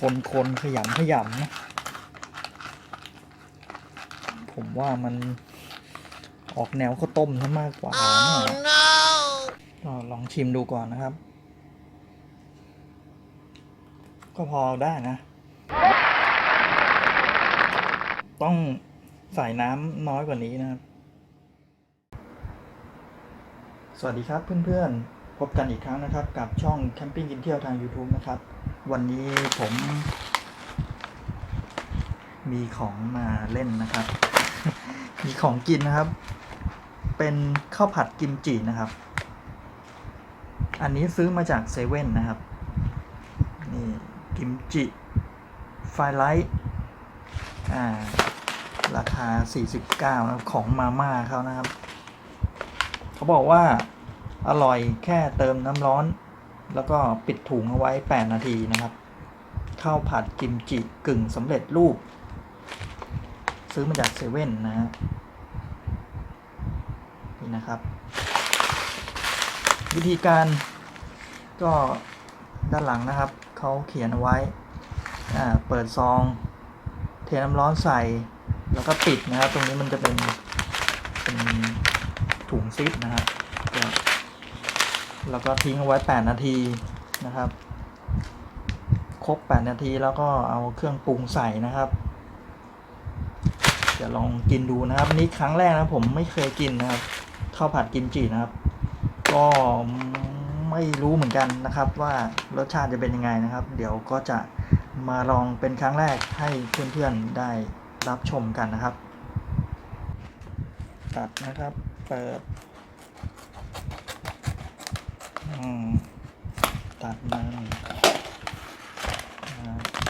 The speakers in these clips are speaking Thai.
คนคนขยำขยำนะผมว่ามันออกแนวข้าวต้มซะมากกว่าเนี่ยก็ลองชิมดูก่อนนะครับ ก็พอได้นะ ต้องใส่น้ำน้อยกว่านี้นะครับ สวัสดีครับเพื่อนๆ พบกันอีกครั้งนะครับ กับช่องแคมปิ้งกินเที่ยวทาง YouTube นะครับ วันนี้ผม มีของมาเล่นนะครับ มีของกินนะครับ เป็นข้าวผัดกิมจินะครับ อันนี้ซื้อมาจากเซเว่นนะครับ นี่กิมจิไฟไลท์อ่าราคา 49นะครับของมาม่าเขานะครับ เขาบอกว่า อร่อยแค่เติมน้ำร้อน แล้วก็ปิดถุงเอาไว้ 8 นาทีนะครับข้าวผัดกิมจิกึ่งสำเร็จรูป ซื้อมาจากเซเว่นนะฮะนี่นะครับ วิธีการก็ด้านหลังนะครับ เขาเขียนเอาไว้อ่าเปิดซอง เทน้ำร้อนใส่ แล้วก็ปิดนะครับ ตรงนี้มันจะเป็น เป็นถุงซิปนะครับ แล้วก็ทิ้งเอาไว้ 8 นาทีนะครับ ครบ 8 นาทีแล้วก็เอาเครื่องปรุงใส่นะครับจะลองกินดูนะครับนี่ครั้งแรกนะผมไม่เคยกินนะครับข้าวผัดกิมจินะครับ ก็ไม่รู้เหมือนกันนะครับ ว่ารสชาติจะเป็นยังไงนะครับ เดี๋ยวก็จะมาลองเป็นครั้งแรกให้เพื่อนๆได้รับชมกันนะครับ ตัดนะครับ เปิด ตัดมัน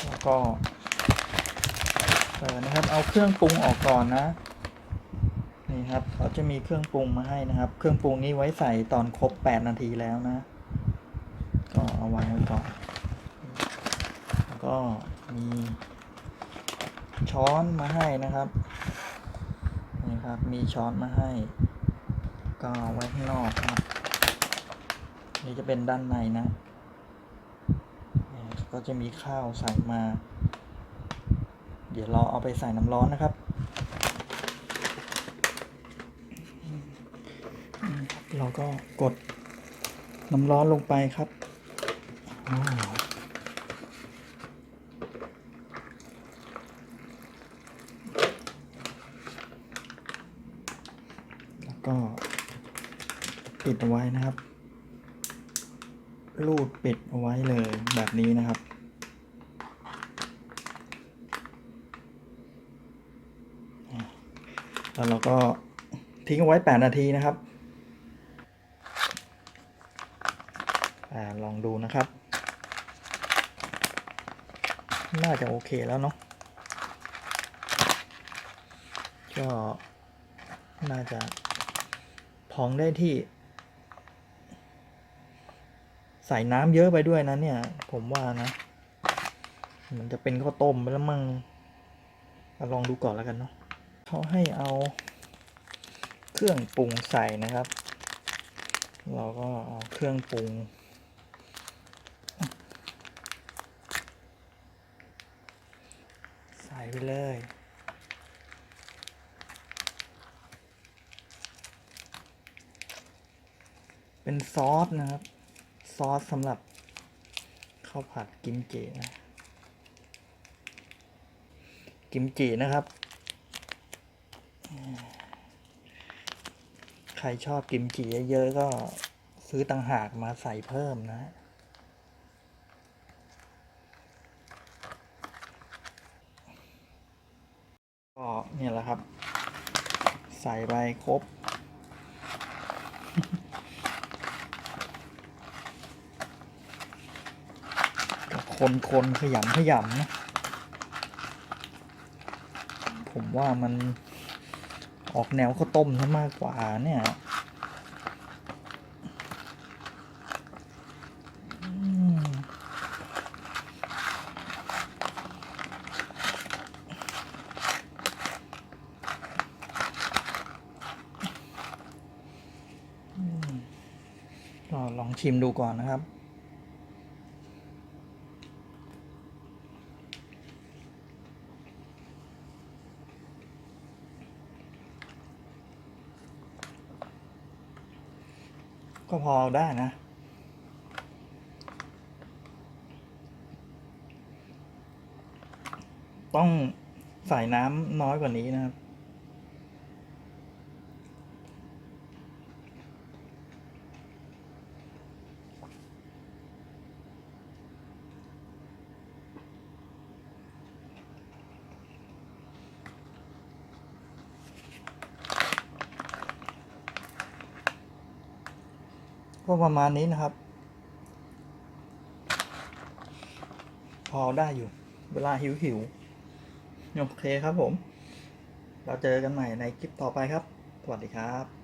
แล้วก็เปิดนะครับ เอาเครื่องปรุงออกก่อนนะ นี่ครับเขาจะมีเครื่องปรุงมาให้นะครับ เครื่องปรุงนี้ไว้ใส่ตอนครบ 8 นาทีแล้วนะ ก็เอาวางไว้ก่อน แล้วก็มีช้อนมาให้นะครับ นี่ครับ มีช้อนมาให้ ก็ไว้ข้างนอกครับ นี่จะเป็นด้านในนะ ก็จะมีข้าวใส่มา เดี๋ยวเราเอาไปใส่น้ำร้อนนะครับเราก็กดน้ำร้อนลงไปครับแล้วก็ปิดเอาไว้นะครับ รูดปิดเอาไว้เลยแบบนี้นะครับ แล้วเราก็ทิ้งไว้ 8 นาทีนะครับอลองดูนะครับ น่าจะโอเคแล้วเนาะ ก็น่าจะพองได้ที่ ใส่น้ำเยอะไปด้วยนะเนี่ย ผมว่านะ มันจะเป็นข้าวต้มไปแล้วมั่งเอาลองดูก่อนแล้วกันเนาะเขาให้เอาเครื่องปรุงใส่นะครับ เราก็เอาเครื่องปรุง ใส่ไปเลยเป็นซอสนะครับ ซอสสำหรับข้าวผัดกิมจินะกิมจินะครับ ใครชอบกิมจิเยอะๆก็ซื้อต่างหากมาใส่เพิ่มนะก็เนี่ยแหละครับ ใส่ไปครบ ก็ คนคนขยำขยำนะผมว่ามันออกแนวข้าวต้มซะมากกว่าเนี่ยก็ลองชิมดูก่อนนะครับ ก็พอได้นะ ต้องใส่น้ำน้อยกว่านี้นะครับ ก็ประมาณนี้นะครับ พอได้อยู่ เวลาหิวหิวโอเคครับผม เราเจอกันใหม่ในคลิปต่อไปครับ สวัสดีครับ